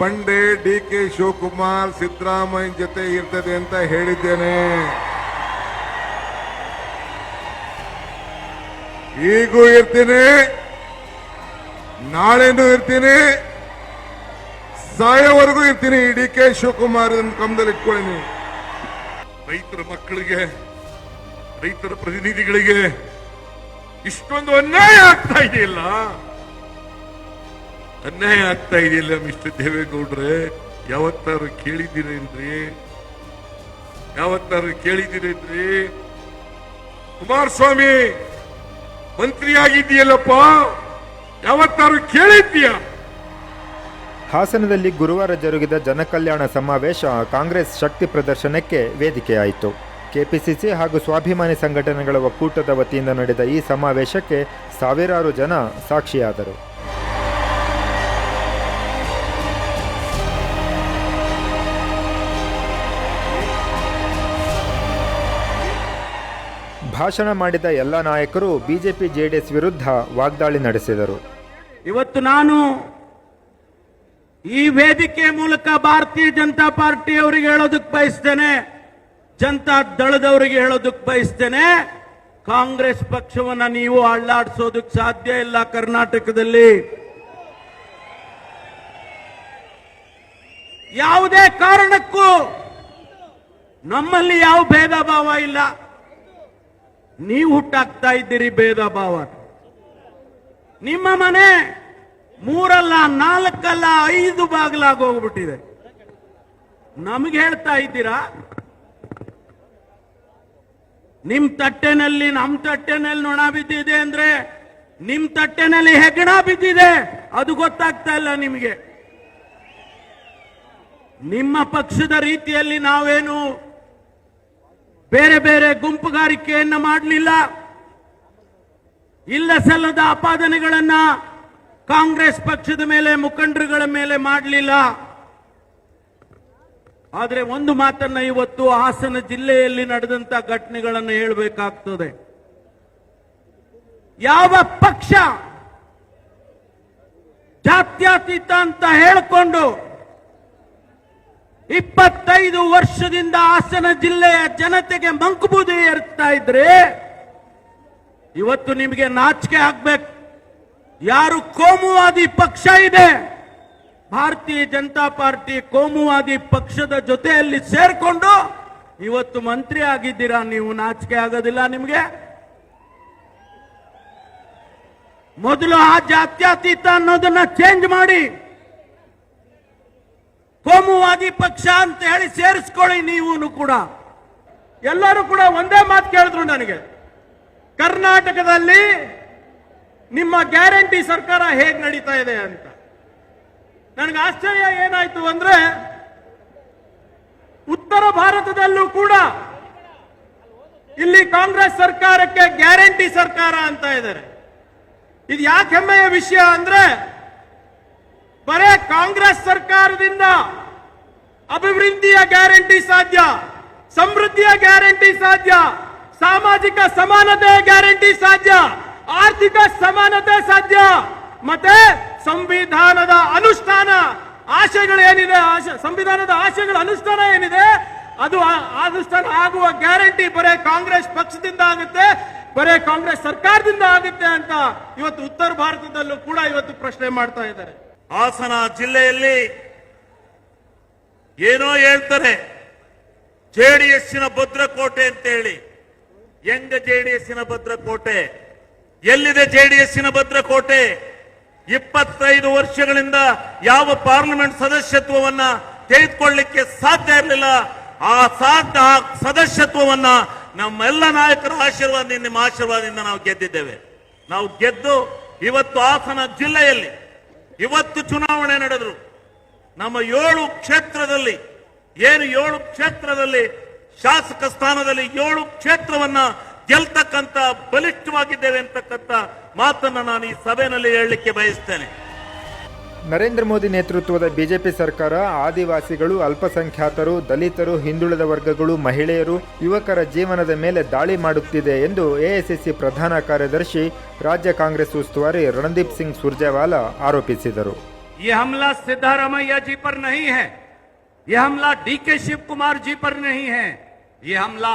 ಬಂಡೆ D K Shivakumar Siddaramaiah ಜೊತೆ ಇರ್ತದೆ ಅಂತ ಹೇಳಿದ್ದೇನೆ. ಈಗೂ ಇರ್ತೀನಿ. ನಾಳೆನೂ ಇರ್ತೀನಿ. ಸಾಯವರೆಗೂ ಇರ್ತೀನಿ ಡಿ ಕೆ ಶಿವಕುಮಾರ್ ಕಮದಲ್ಲಿ ಇಟ್ಕೊಳ್ಳಿ ರೈತರ ಮಕ್ಕಳಿಗೆ, ರೈತರ ಪ್ರತಿನಿಧಿಗಳಿಗೆ ಇಷ್ಟೊಂದು ಅನ್ಯಾಯ ಆಗ್ತಾ ಇದೆಯಲ್ಲ? ಅನ್ಯಾಯ ಆಗ್ತಾ ಇದೆಯಲ್ಲ, ಮಿಸ್ಟರ್ ದೇವೇಗೌಡ್ರೆ? ಯಾವತ್ತಾರು ಕೇಳಿದ್ದೀರೇನ್ರಿ ಯಾವತ್ತಾರು ಕೇಳಿದ್ದೀರೇನ್ರಿ ಕುಮಾರಸ್ವಾಮಿ ಮಂತ್ರಿ ಆಗಿದ್ದೀಯಲ್ಲಪ್ಪ ಯಾವತ್ತಾರು ಕೇಳಿದ್ದೀಯ? ಹಾಸನದಲ್ಲಿ ಗುರುವಾರ ಜರುಗಿದ ಜನಕಲ್ಯಾಣ ಸಮಾವೇಶ ಕಾಂಗ್ರೆಸ್ ಶಕ್ತಿ ಪ್ರದರ್ಶನಕ್ಕೆ ವೇದಿಕೆಯಾಯಿತು. ಕೆಪಿಸಿಸಿ ಹಾಗೂ ಸ್ವಾಭಿಮಾನಿ ಸಂಘಟನೆಗಳ ಒಕ್ಕೂಟದ ವತಿಯಿಂದ ನಡೆದ ಈ ಸಮಾವೇಶಕ್ಕೆ ಸಾವಿರಾರು ಜನ ಸಾಕ್ಷಿಯಾದರು. ಭಾಷಣ ಮಾಡಿದ ಎಲ್ಲ ನಾಯಕರು ಬಿಜೆಪಿ ಜೆಡಿಎಸ್ ವಿರುದ್ಧ ವಾಗ್ದಾಳಿ ನಡೆಸಿದರು. ಇವತ್ತು ನಾನು ಈ ವೇದಿಕೆ ಮೂಲಕ ಭಾರತೀಯ ಜನತಾ ಪಾರ್ಟಿಯವರಿಗೆ ಹೇಳೋದಕ್ಕೆ ಬಯಸ್ತೇನೆ, ಜನತಾ ದಳದವರಿಗೆ ಹೇಳೋದಕ್ಕೆ ಬಯಸ್ತೇನೆ. ಕಾಂಗ್ರೆಸ್ ಪಕ್ಷವನ್ನ ನೀವು ಅಳ್ಳಾಡಿಸೋದಕ್ಕೆ ಸಾಧ್ಯ ಇಲ್ಲ ಕರ್ನಾಟಕದಲ್ಲಿ. ಯಾವುದೇ ಕಾರಣಕ್ಕೂ ನಮ್ಮಲ್ಲಿ ಯಾವ ಭೇದ ಭಾವ ಇಲ್ಲ. ನೀವು ಹುಟ್ಟಾಕ್ತಾ ಇದ್ದೀರಿ ಭೇದ ಭಾವ. ನಿಮ್ಮ ಮನೆ ಮೂರಲ್ಲ, ನಾಲ್ಕಲ್ಲ, ಐದು ಬಾಗಿಲಾಗಿ ಹೋಗ್ಬಿಟ್ಟಿದೆ. ನಮಗೆ ಹೇಳ್ತಾ ಇದ್ದೀರಾ? ನಿಮ್ ತಟ್ಟೆನಲ್ಲಿ, ನಮ್ ತಟ್ಟೆನಲ್ಲಿ ನೊಣ ಬಿದ್ದಿದೆ ಅಂದ್ರೆ ನಿಮ್ ತಟ್ಟೆನಲ್ಲಿ ಹೆಗಣ ಬಿದ್ದಿದೆ. ಅದು ಗೊತ್ತಾಗ್ತಾ ಇಲ್ಲ ನಿಮಗೆ. ನಿಮ್ಮ ಪಕ್ಷದ ರೀತಿಯಲ್ಲಿ ನಾವೇನು ಬೇರೆ ಬೇರೆ ಗುಂಪುಗಾರಿಕೆಯನ್ನ ಮಾಡಲಿಲ್ಲ. ಇಲ್ಲ ಸಲ್ಲದ ಆಪಾದನೆಗಳನ್ನ ಕಾಂಗ್ರೆಸ್ ಪಕ್ಷದ ಮೇಲೆ, ಮುಖಂಡರುಗಳ ಮೇಲೆ ಮಾಡಲಿಲ್ಲ. ಆದರೆ ಒಂದು ಮಾತನ್ನ ಇವತ್ತು ಹಾಸನ ಜಿಲ್ಲೆಯಲ್ಲಿ ನಡೆದಂತ ಘಟನೆಗಳನ್ನು ಹೇಳಬೇಕಾಗ್ತದೆ. ಯಾವ ಪಕ್ಷ ಜಾತ್ಯತೀತ ಅಂತ ಹೇಳಿಕೊಂಡು ಇಪ್ಪತ್ತೈದು ವರ್ಷದಿಂದ ಹಾಸನ ಜಿಲ್ಲೆಯ ಜನತೆಗೆ ಮಂಕುಬೂದಿ ಏರ್ತಾ ಇದ್ರೆ ಇವತ್ತು ನಿಮಗೆ ನಾಚಿಕೆ ಆಗ್ಬೇಕು. ಯಾರು ಕೋಮುವಾದಿ ಪಕ್ಷ ಇದೆ, ಭಾರತೀಯ ಜನತಾ ಪಾರ್ಟಿ ಕೋಮುವಾದಿ ಪಕ್ಷದ ಜೊತೆಯಲ್ಲಿ ಸೇರ್ಕೊಂಡು ಇವತ್ತು ಮಂತ್ರಿ ಆಗಿದ್ದೀರಾ, ನೀವು ನಾಚಿಕೆ ಆಗೋದಿಲ್ಲ ನಿಮಗೆ? ಮೊದಲು ಆ ಜಾತ್ಯತೀತ ಅನ್ನೋದನ್ನ ಚೇಂಜ್ ಮಾಡಿ. ಕೋಮುವಾದಿ ಪಕ್ಷ ಅಂತ ಹೇಳಿ ಸೇರಿಸ್ಕೊಳ್ಳಿ ನೀವು ಕೂಡ. ಎಲ್ಲರೂ ಕೂಡ ಒಂದೇ ಮಾತು ಕೇಳಿದ್ರು ನನಗೆ. ಕರ್ನಾಟಕದಲ್ಲಿ ನಿಮ್ಮ ಗ್ಯಾರಂಟಿ ಸರ್ಕಾರ ಹೇಗೆ ನಡೀತಾ ಇದೆ ಅಂತ. ನನಗೆ ಆಶ್ಚರ್ಯ ಏನಾಯ್ತು ಅಂದ್ರೆ, ಉತ್ತರ ಭಾರತದಲ್ಲೂ ಕೂಡ ಇಲ್ಲಿ ಕಾಂಗ್ರೆಸ್ ಸರ್ಕಾರಕ್ಕೆ ಗ್ಯಾರಂಟಿ ಸರ್ಕಾರ ಅಂತ ಇದ್ದಾರೆ. ಇದು ಯಾಕೆ ಹೆಮ್ಮೆಯ ವಿಷಯ ಅಂದ್ರೆ ಬರೇ ಕಾಂಗ್ರೆಸ್ ಸರ್ಕಾರದಿಂದ ಅಭಿವೃದ್ಧಿಯ ಗ್ಯಾರಂಟಿ ಸಾಧ್ಯ, ಸಮೃದ್ಧಿಯ ಗ್ಯಾರಂಟಿ ಸಾಧ್ಯ, ಸಾಮಾಜಿಕ ಸಮಾನತೆಯ ಗ್ಯಾರಂಟಿ ಸಾಧ್ಯ, ಆರ್ಥಿಕ ಸಮಾನತೆ ಸಾಧ್ಯ, ಮತ್ತೆ ಸಂವಿಧಾನದ ಅನುಷ್ಠಾನ ಆಶಯಗಳು ಏನಿದೆ ಸಂವಿಧಾನದ ಆಶಯಗಳ ಅನುಷ್ಠಾನ ಏನಿದೆ, ಅದು ಅನುಷ್ಠಾನ ಆಗುವ ಗ್ಯಾರಂಟಿ ಬರೇ ಕಾಂಗ್ರೆಸ್ ಪಕ್ಷದಿಂದ ಆಗುತ್ತೆ, ಬರೇ ಕಾಂಗ್ರೆಸ್ ಸರ್ಕಾರದಿಂದ ಆಗುತ್ತೆ ಅಂತ ಇವತ್ತು ಉತ್ತರ ಭಾರತದಲ್ಲೂ ಕೂಡ ಇವತ್ತು ಪ್ರಶ್ನೆ ಮಾಡ್ತಾ ಇದ್ದಾರೆ. ಹಾಸನ ಜಿಲ್ಲೆಯಲ್ಲಿ ಏನೋ ಹೇಳ್ತಾರೆ ಜೆಡಿಎಸ್ಸಿನ ಭದ್ರಕೋಟೆ ಅಂತೇಳಿ. ಹೆಂಗ ಜೆಡಿಎಸ್ಸಿನ ಭದ್ರಕೋಟೆ? ಎಲ್ಲಿದೆ ಜೆಡಿಎಸ್ಸಿನ ಭದ್ರಕೋಟೆ? ಇಪ್ಪತ್ತೈದು ವರ್ಷಗಳಿಂದ ಯಾವ ಪಾರ್ಲಿಮೆಂಟ್ ಸದಸ್ಯತ್ವವನ್ನ ತೆಗೆದುಕೊಳ್ಳಿಕ್ಕೆ ಸಾಧ್ಯ ಇರಲಿಲ್ಲ, ಆ ಸಾಧ್ಯ ಸದಸ್ಯತ್ವವನ್ನ ನಮ್ಮೆಲ್ಲ ನಾಯಕರ ಆಶೀರ್ವಾದದಿಂದ, ನಿಮ್ಮ ಆಶೀರ್ವಾದದಿಂದ ನಾವು ಗೆದ್ದಿದ್ದೇವೆ. ನಾವು ಗೆದ್ದು ಇವತ್ತು ಹಾಸನ ಜಿಲ್ಲೆಯಲ್ಲಿ ಇವತ್ತು ಚುನಾವಣೆ ನಡೆದ್ರು. ನಮ್ಮ ಏಳು ಕ್ಷೇತ್ರದಲ್ಲಿ, ಏನು ಏಳು ಕ್ಷೇತ್ರದಲ್ಲಿ, ಶಾಸಕ ಸ್ಥಾನದಲ್ಲಿ ಏಳು ಕ್ಷೇತ್ರವನ್ನ ಗೆಲ್ತಕ್ಕಂತ ಬಲಿಷ್ಠವಾಗಿದ್ದೇವೆ ಅಂತಕ್ಕಂಥ ಮಾತನ್ನ ನಾನು ಈ ಸಭೆಯಲ್ಲಿ ಹೇಳಲಿಕ್ಕೆ ಬಯಸ್ತೇನೆ. ನರೇಂದ್ರ ಮೋದಿ ನೇತೃತ್ವದ ಬಿಜೆಪಿ ಸರ್ಕಾರ ಆದಿವಾಸಿಗಳು ಅಲ್ಪಸಂಖ್ಯಾತರು ದಲಿತರು ಹಿಂದುಳಿದ ವರ್ಗಗಳು ಮಹಿಳೆಯರು ಯುವಕರ ಜೀವನದ ಮೇಲೆ ದಾಳಿ ಮಾಡುತ್ತಿದೆ ಎಂದು ಎಐಸಿಸಿ ಪ್ರಧಾನ ಕಾರ್ಯದರ್ಶಿ ರಾಜ್ಯ ಕಾಂಗ್ರೆಸ್ ಉಸ್ತುವಾರಿ ರಣದೀಪ್ ಸಿಂಗ್ ಸುರ್ಜೇವಾಲಾ ಆರೋಪಿಸಿದರು ये हमला सिद्धारमैया जी पर नहीं है ये हमला डीके शिव कुमार जी पर नहीं है ये हमला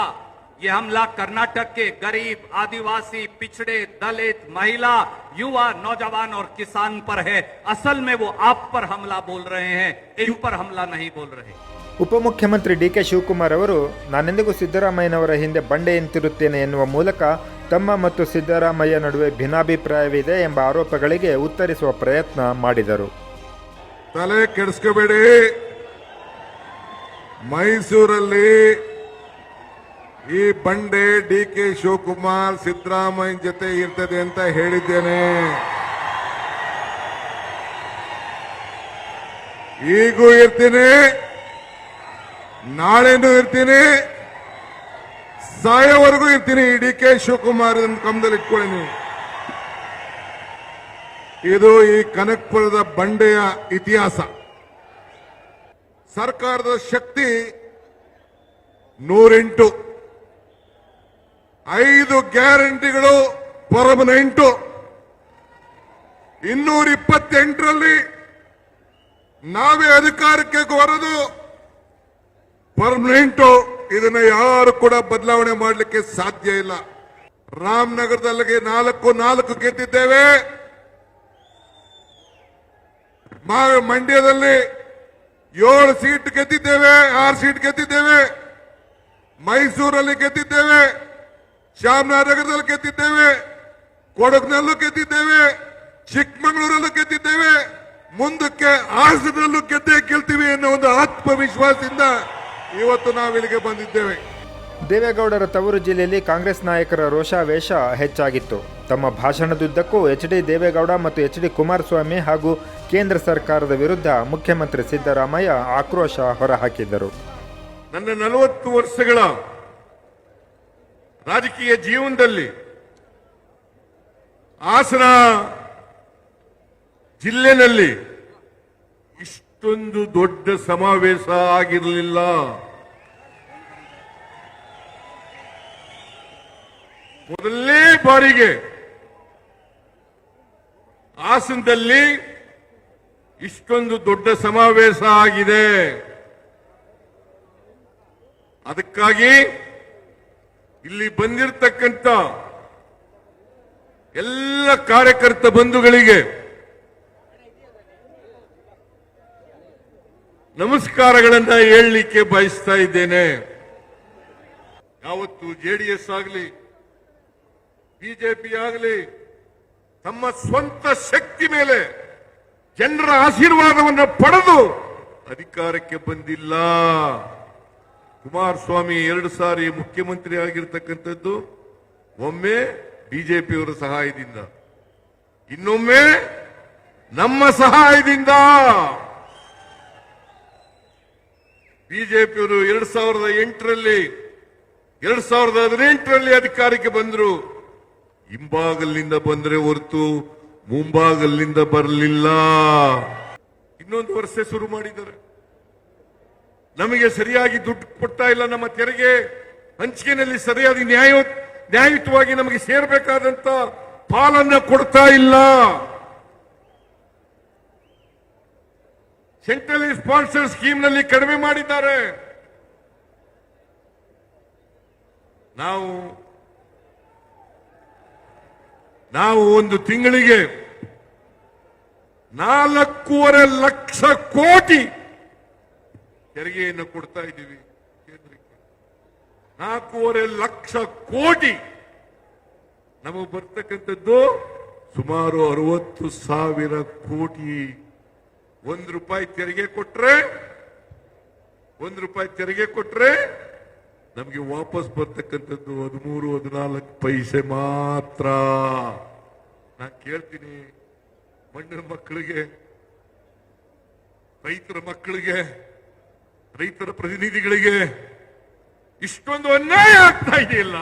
ये हमला कर्नाटक के गरीब आदिवासी पिछड़े दलित महिला युवा नौजवान और किसान पर है असल में वो आप पर हमला बोल रहे हैं इन पर हमला नहीं बोल रहे ಉಪಮುಖ್ಯಮಂತ್ರಿ ಡಿ ಕೆ ಶಿವಕುಮಾರ್ ಅವರು ನಾನೆಂದಿಗೂ ಸಿದ್ದರಾಮಯ್ಯನವರ ಹಿಂದೆ ಬಂಡೆ ಎಂತಿರುತ್ತೇನೆ ಎನ್ನುವ ಮೂಲಕ ತಮ್ಮ ಮತ್ತು ಸಿದ್ದರಾಮಯ್ಯ ನಡುವೆ ಭಿನ್ನಾಭಿಪ್ರಾಯವಿದೆ ಎಂಬ ಆರೋಪಗಳಿಗೆ ಉತ್ತರಿಸುವ ಪ್ರಯತ್ನ ಮಾಡಿದರು ತಲೆ ಕೆಡಿಸ್ಕೋಬೇಡಿ ಮೈಸೂರಲ್ಲಿ ಈ ಬಂಡೆ ಡಿ ಕೆ ಶಿವಕುಮಾರ್ ಸಿದ್ದರಾಮಯ್ಯ ಜೊತೆ ಇರ್ತದೆ ಅಂತ ಹೇಳಿದ್ದೇನೆ. ಈಗೂ ಇರ್ತೀನಿ, ನಾಳೆನೂ ಇರ್ತೀನಿ, ಸಾಯೋವರೆಗೂ ಇರ್ತೀನಿ ಡಿ ಕೆ ಶಿವಕುಮಾರ್ ಕಮದಲ್ಲಿ ಇಟ್ಕೊಳ್ಳಿ ಇದು ಈ ಕನಕ್ಪುರದ ಬಂಡೆಯ ಇತಿಹಾಸ. ಸರ್ಕಾರದ ಶಕ್ತಿ ನೂರೆಂಟು. ಐದು ಗ್ಯಾರಂಟಿಗಳು ಪರ್ಮನೆಂಟು. ಇನ್ನೂರ ಇಪ್ಪತ್ತೆಂಟರಲ್ಲಿ ನಾವೇ ಅಧಿಕಾರಕ್ಕೆ ಬರೋದು ಪರ್ಮನೆಂಟು. ಇದನ್ನ ಯಾರು ಕೂಡ ಬದಲಾವಣೆ ಮಾಡಲಿಕ್ಕೆ ಸಾಧ್ಯ ಇಲ್ಲ. ರಾಮನಗರದಲ್ಲಿ ನಾಲ್ಕು ನಾಲ್ಕು ಗೆದ್ದಿದ್ದೇವೆ. ಮಂಡ್ಯದಲ್ಲಿ ಏಳು ಸೀಟ್ ಗೆದ್ದಿದ್ದೇವೆ, ಆರು ಸೀಟ್ ಗೆದ್ದಿದ್ದೇವೆ. ಮೈಸೂರಲ್ಲಿ ಗೆದ್ದಿದ್ದೇವೆ. ಚಾಮರಾಜನಗರದಲ್ಲಿ ಗೆದ್ದಿದ್ದೇವೆ ಕೊಡಗಿನಲ್ಲೂ ಗೆದ್ದಿದ್ದೇವೆ ಚಿಕ್ಕಮಗಳೂರಲ್ಲೂ ಗೆದ್ದಿದ್ದೇವೆ ಮುಂದಕ್ಕೆ ಹಾಸನಲ್ಲೂ ಗೆದ್ದೇ ಗೆಲ್ತೀವಿ ಅನ್ನೋ ಒಂದು ಆತ್ಮವಿಶ್ವಾಸದಿಂದ ಇವತ್ತು ನಾವು ಇಲ್ಲಿಗೆ ಬಂದಿದ್ದೇವೆ. ದೇವೇಗೌಡರ ತವರು ಜಿಲ್ಲೆಯಲ್ಲಿ ಕಾಂಗ್ರೆಸ್ ನಾಯಕರ ರೋಷಾವೇಶ ಹೆಚ್ಚಾಗಿತ್ತು. ತಮ್ಮ ಭಾಷಣದುದ್ದಕ್ಕೂ ಎಚ್ ಡಿ ದೇವೇಗೌಡ ಮತ್ತು ಎಚ್ ಡಿ ಕುಮಾರಸ್ವಾಮಿ ಹಾಗೂ ಕೇಂದ್ರ ಸರ್ಕಾರದ ವಿರುದ್ಧ ಮುಖ್ಯಮಂತ್ರಿ ಸಿದ್ದರಾಮಯ್ಯ ಆಕ್ರೋಶ ಹೊರಹಾಕಿದ್ದರು. ನನ್ನ ನಲವತ್ತು ವರ್ಷಗಳ ರಾಜಕೀಯ ಜೀವನದಲ್ಲಿ ಹಾಸನ ಜಿಲ್ಲೆನಲ್ಲಿ ಇಷ್ಟೊಂದು ದೊಡ್ಡ ಸಮಾವೇಶ ಆಗಿರಲಿಲ್ಲ. ಮೊದಲನೇ ಬಾರಿಗೆ ಹಾಸನದಲ್ಲಿ ಇಷ್ಟೊಂದು ದೊಡ್ಡ ಸಮಾವೇಶ ಆಗಿದೆ. ಅದಕ್ಕಾಗಿ ಇಲ್ಲಿ ಬಂದಿರತಕ್ಕಂತ ಎಲ್ಲ ಕಾರ್ಯಕರ್ತ ಬಂಧುಗಳಿಗೆ ನಮಸ್ಕಾರಗಳನ್ನ ಹೇಳಲಿಕ್ಕೆ ಬಯಸ್ತಾ ಇದ್ದೇನೆ. ಯಾವತ್ತು ಜೆಡಿಎಸ್ ಆಗಲಿ, ಬಿಜೆಪಿ ಆಗಲಿ, ತಮ್ಮ ಸ್ವಂತ ಶಕ್ತಿ ಮೇಲೆ ಜನರ ಆಶೀರ್ವಾದವನ್ನು ಪಡೆದು ಅಧಿಕಾರಕ್ಕೆ ಬಂದಿಲ್ಲ. ಕುಮಾರಸ್ವಾಮಿ ಎರಡು ಸಾರಿ ಮುಖ್ಯಮಂತ್ರಿ ಆಗಿರ್ತಕ್ಕಂಥದ್ದು, ಒಮ್ಮೆ ಬಿಜೆಪಿಯವರ ಸಹಾಯದಿಂದ. ಇನ್ನೊಮ್ಮೆ ನಮ್ಮ ಸಹಾಯದಿಂದ. ಬಿಜೆಪಿಯವರು ಎರಡ್ ಸಾವಿರದ ಎಂಟರಲ್ಲಿ, ಎರಡ್ ಸಾವಿರದ ಹದಿನೆಂಟರಲ್ಲಿ ಅಧಿಕಾರಕ್ಕೆ ಬಂದರು. ಹಿಂಬಾಗಲಿನಿಂದ ಬಂದ್ರೆ ಹೊರತು ಮುಂಭಾಗಲಿಂದ ಬರಲಿಲ್ಲ. ಇನ್ನೊಂದು ವರ್ಷ ಶುರು ಮಾಡಿದ್ದಾರೆ. ನಮಗೆ ಸರಿಯಾಗಿ ದುಡ್ಡು ಕೊಡ್ತಾ ಇಲ್ಲ ನಮ್ಮ ತೆರಿಗೆ ಹಂಚಿಕೆನಲ್ಲಿ ಸರಿಯಾದ ನ್ಯಾಯ, ನ್ಯಾಯಯುತವಾಗಿ ನಮಗೆ ಸೇರಬೇಕಾದಂತ ಪಾಲನ್ನ ಕೊಡ್ತಾ ಇಲ್ಲ. ಸೆಂಟ್ರಲ್ ಸ್ಪಾನ್ಸರ್ ಸ್ಕೀಮ್ನಲ್ಲಿ ಕಡಿಮೆ ಮಾಡಿದ್ದಾರೆ. ನಾವು ನಾವು ಒಂದು ತಿಂಗಳಿಗೆ ನಾಲ್ಕೂವರೆ ಲಕ್ಷ ಕೋಟಿ ತೆರಿಗೆಯನ್ನು ಕೊಡ್ತಾ ಇದ್ದೀವಿ ಕೇಂದ್ರಕ್ಕೆ. ನಾಲ್ಕೂವರೆ ಲಕ್ಷ ಕೋಟಿ ನಮಗೆ ಬರ್ತಕ್ಕಂಥದ್ದು ಸುಮಾರು ಅರವತ್ತು ಸಾವಿರ ಕೋಟಿ. ಒಂದು ರೂಪಾಯಿ ತೆರಿಗೆ ಕೊಟ್ರೆ, ಒಂದು ರೂಪಾಯಿ ತೆರಿಗೆ ಕೊಟ್ರೆ ನಮಗೆ ವಾಪಸ್ ಬರ್ತಕ್ಕಂಥದ್ದು ಹದಿಮೂರು, ಹದಿನಾಲ್ಕು ಪೈಸೆ ಮಾತ್ರ. ನಾನು ಕೇಳ್ತೀನಿ ಮಣ್ಣಿನ ಮಕ್ಕಳಿಗೆ, ರೈತರ ಮಕ್ಕಳಿಗೆ. ರೈತರ ಪ್ರತಿನಿಧಿಗಳಿಗೆ ಇಷ್ಟೊಂದು ಅನ್ಯಾಯ ಆಗ್ತಾ ಇದೆಯಲ್ಲ?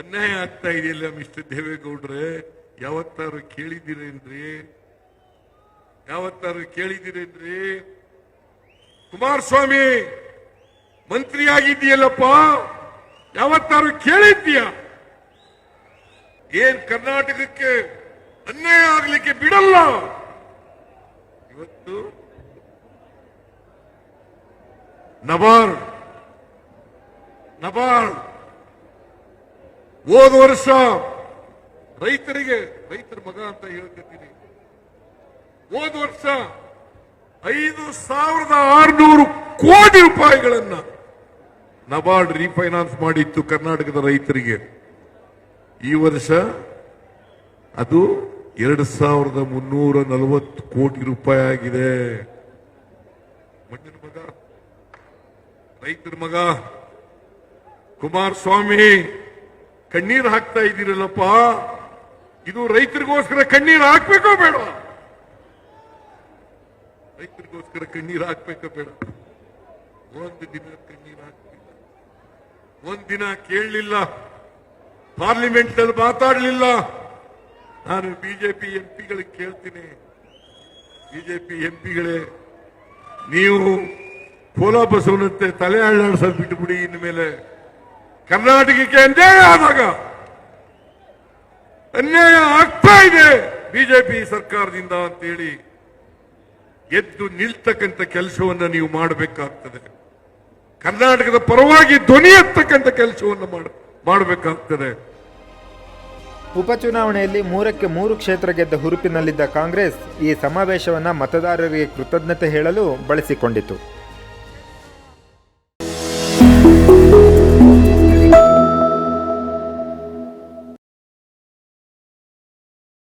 ಅನ್ಯಾಯ ಆಗ್ತಾ ಇದೆಯಲ್ಲ, ಮಿಸ್ಟರ್ ದೇವೇಗೌಡ್ರೆ? ಯಾವತ್ತಾರು ಕೇಳಿದ್ದೀರೇನ್ರಿ? ಯಾವತ್ತಾರು ಕೇಳಿದ್ದೀರೇನ್ರಿ? ಕುಮಾರಸ್ವಾಮಿ ಮಂತ್ರಿ ಆಗಿದ್ದೀಯಲ್ಲಪ್ಪ ಯಾವತ್ತಾರು ಕೇಳಿದ್ದೀಯ? ಏನ್ ಕರ್ನಾಟಕಕ್ಕೆ ಅನ್ಯಾಯ ಆಗ್ಲಿಕ್ಕೆ ಬಿಡಲ್ಲ? ಇವತ್ತು ನಬಾರ್ಡ್. ನಬಾರ್ಡ್. ಹೋದ ವರ್ಷ ರೈತರಿಗೆ, ರೈತರ ಮಗ ಅಂತ ಹೇಳ್ಕೊತೀನಿ ಹೋದ ವರ್ಷ ಐದು ಸಾವಿರದ ಆರುನೂರು ಕೋಟಿ ರೂಪಾಯಿಗಳನ್ನ ನಬಾರ್ಡ್ ರೀಫೈನಾನ್ಸ್ ಮಾಡಿತ್ತು ಕರ್ನಾಟಕದ ರೈತರಿಗೆ. ಈ ವರ್ಷ ಅದು ಎರಡು ಸಾವಿರದ ಮುನ್ನೂರ ನಲವತ್ತು ಕೋಟಿ ರೂಪಾಯಿ ಆಗಿದೆ ಮಣ್ಣಿನ ಮಗ ರೈತರ ಮಗ, ಕುಮಾರಸ್ವಾಮಿ, ಕಣ್ಣೀರು ಹಾಕ್ತಾ ಇದ್ದೀರಲ್ಲಪ್ಪ. ಇದು ರೈತರಿಗೋಸ್ಕರ ಕಣ್ಣೀರು ಹಾಕ್ಬೇಕೋ ಬೇಡ? ರೈತರಿಗೋಸ್ಕರ ಕಣ್ಣೀರು ಹಾಕ್ಬೇಕೋ ಬೇಡ? ಒಂದು ದಿನ ಕಣ್ಣೀರು ಹಾಕ್ತಿಲ್ಲ ಒಂದ್ ದಿನ ಕೇಳಲಿಲ್ಲ. ಪಾರ್ಲಿಮೆಂಟ್ನಲ್ಲಿ ಮಾತಾಡಲಿಲ್ಲ. ನಾನು ಬಿಜೆಪಿ ಎಂಪಿಗಳಿಗೆ ಕೇಳ್ತೀನಿ. ಬಿಜೆಪಿ ಎಂಪಿಗಳೇ, ನೀವು ಕೋಲಾ ಬಸವನಂತೆ ತಲೆ ಬಿಡಿ ಬಿಟ್ಟುಬಿಡಿ ಇನ್ಮೇಲೆ ಕರ್ನಾಟಕಕ್ಕೆ ಅನ್ಯಾಯ ಆದಾಗ ಅನ್ಯಾಯ ಆಗ್ತಾ ಇದೆ ಬಿಜೆಪಿ ಸರ್ಕಾರದಿಂದ ಅಂತೇಳಿ ಎದ್ದು ನಿಲ್ತಕ್ಕಂಥ ಕೆಲಸವನ್ನು ನೀವು ಮಾಡಬೇಕಾಗ್ತದೆ. ಕರ್ನಾಟಕದ ಪರವಾಗಿ ಧ್ವನಿ ಎತ್ತಕ್ಕಂಥ ಕೆಲಸವನ್ನು ಮಾಡ- ಮಾಡಬೇಕಾಗ್ತದೆ. ಉಪಚುನಾವಣೆಯಲ್ಲಿ ಮೂರಕ್ಕೆ ಮೂರು ಕ್ಷೇತ್ರ ಗೆದ್ದ ಹುರುಪಿನಲ್ಲಿದ್ದ ಕಾಂಗ್ರೆಸ್ ಈ ಸಮಾವೇಶವನ್ನು ಮತದಾರರಿಗೆ ಕೃತಜ್ಞತೆ ಹೇಳಲು ಬಳಸಿಕೊಂಡಿತು.